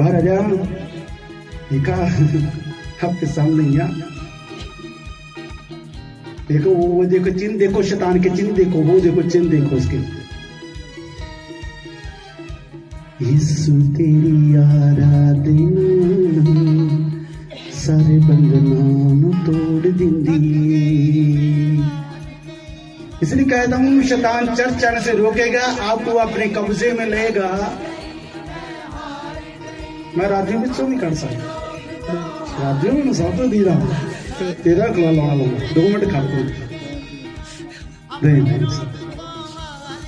महाराजा देखा आपके सामने देखो, वो वो देखो, चिन्ह देखो, शैतान के चिन्ह देखो, वो देखो, चिन्ह देखो उसके यीशु तेरी आराधना, सारे बंधनों तोड़ दी इसलिए कहता हूँ, शैतान चर चर से रोकेगा आपको अपने कब्जे में लेगा। मैं राज्यों में क्यों नहीं कर सकता राज्यों में सब तो दी रहा हूँ। तेरा खिला लगा लूँगा। दो मिनट खा दो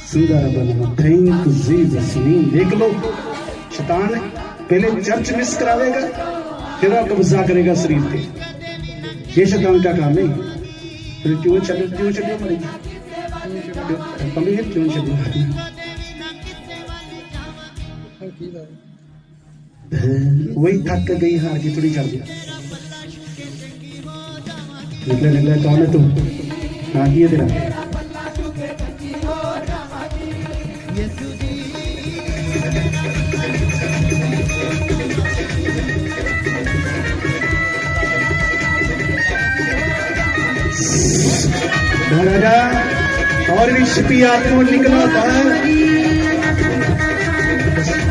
सुंदर बना थैंक यू, जीसस नेम देख लो, शैतान पहले चर्च मिस करावेगा, फिर आप कब्जा करेगा शरीर पे। ये शैतान का काम है। फिर क्यों चलो क्यों चलो मरेगी क्यों चलो? वही थक कर गई, हार की थोड़ी चल गया। निकले निकले कौन है तुम? हाँ की है तेरा? और भी छिपी आपको निकला था।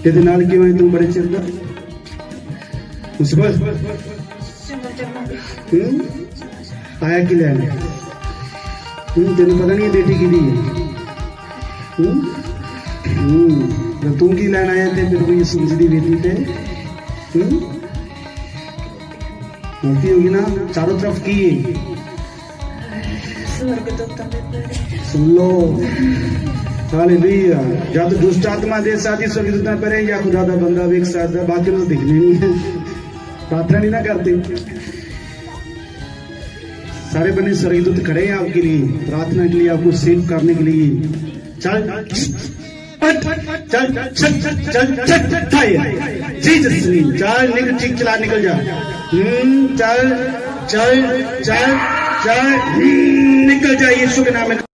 ਇਹਦੇ ਨਾਲ ਹੈ ਕਿਹਦੇ ਨਾਲ ਕਿਹਦੇ ਨਾਲ ਕਿਉਂ ਹੈ ਤੂੰ ਬੜੇ ਚਿਰ ਦਾ ਉਸ ਬਸ ਚੰਗਾ ਚੰਗਾ ਹੂੰ ਆਇਆ ਕਿ ਲੈਣ ਤੂੰ ਤੈਨੂੰ ਪਤਾ ਨਹੀਂ ਇਹ ਬੇਟੀ ਕਿਹਦੀ ਹੈ ਹੂੰ ਹੂੰ ਜਦ ਤੂੰ ਕੀ ਲੈਣ ਆਇਆ ਤੇ ਫਿਰ ਕੋਈ ਸੂਝਦੀ ਬੇਟੀ ਤੇ हम्म? गलती होगी ना चारों तरफ की ਸਵਰਗ ਤੋਂ ਤਾਂ ਮੇਰੇ सुन लो हालेलुया या तो दुष्ट आत्मा दे साथ ही स्वर्गदूता परे या खुदा दा बंदा भी एक साथ है बाकी तो दिखने नहीं है प्रार्थना नहीं ना करते सारे बने स्वर्गदूत खड़े हैं आपके लिए प्रार्थना के लिए आपको सेव करने के लिए चल चल चल चल चल चल जीसस नेम चल निकल ठीक चला निकल जा हम्म चल चल चल चल हम्म, निकल जा यीशु के नाम में